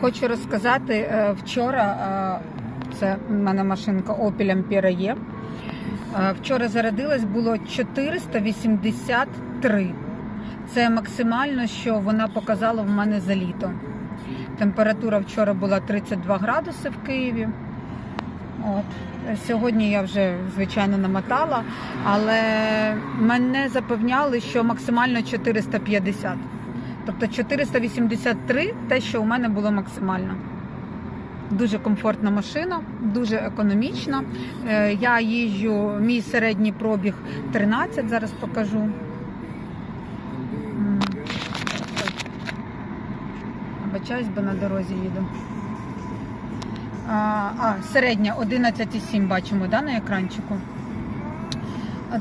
Хочу розказати е, вчора. е, Це в мене машинка Opel Ampera є. Е, Вчора зарядилась було 483. Це максимально, що вона показала в мене за літо. Температура вчора була 32 градуси в Києві. От. Сьогодні я вже, звичайно, намотала, але мене запевняли, що максимально 450. Тобто 483 те, що у мене було максимально. Дуже комфортна машина, дуже економічна. Е, Я їжджу, мій середній пробіг 13, зараз покажу. Вибачаюсь, бо на дорозі їду. А середня 11,7 бачимо да, на екранчику.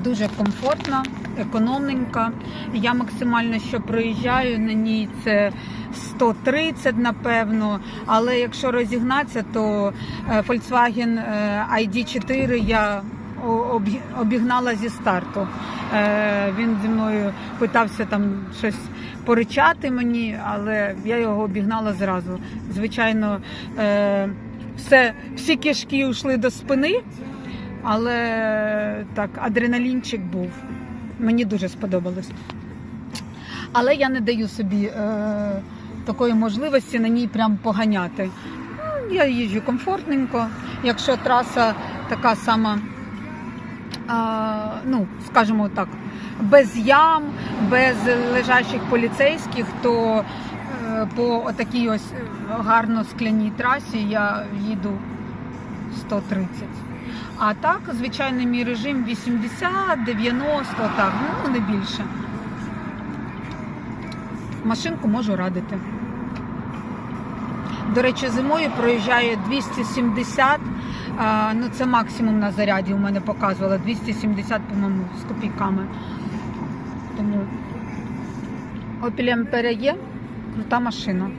Дуже комфортна, економненька. Я максимально що проїжджаю на ній це 130, напевно. Але якщо розігнатися, то е, Volkswagen е, ID4 я обігнала зі старту. Е, Він зі мною питався там щось поричати мені, але я його обігнала зразу. Звичайно, все, всі кишки йшли до спини. Але так, адреналінчик був. Мені дуже сподобалось. Але я не даю собі е, такої можливості на ній прям поганяти. Ну, Я їжджу комфортненько. Якщо траса така сама, а, ну, скажімо так, без ям, без лежачих поліцейських, то е, по такій ось е, гарно скляній трасі я їду 130. А так, звичайний мій режим 80, 90, так, ну не більше. Машинку можу радити. До речі, зимою проїжджає 270, ну це максимум на заряді у мене показувало, 270, по-моєму, з копійками. Тому Opel Ampera є, крута машина.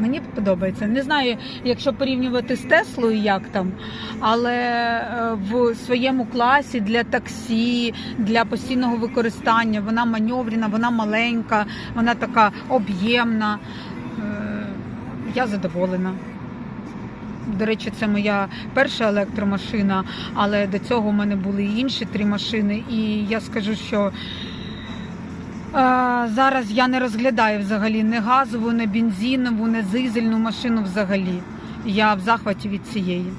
Мені подобається. Не знаю, якщо порівнювати з Теслою, як там, але е, в своєму класі для таксі, для постійного використання вона маневрена, вона маленька, вона така об'ємна. Е, Я задоволена. До речі, це моя перша електромашина, але до цього в мене були інші три машини. І я скажу, що Зараз я не розглядаю взагалі не газову, не бензинову, не дизельну машину взагалі. Я в захваті від цієї.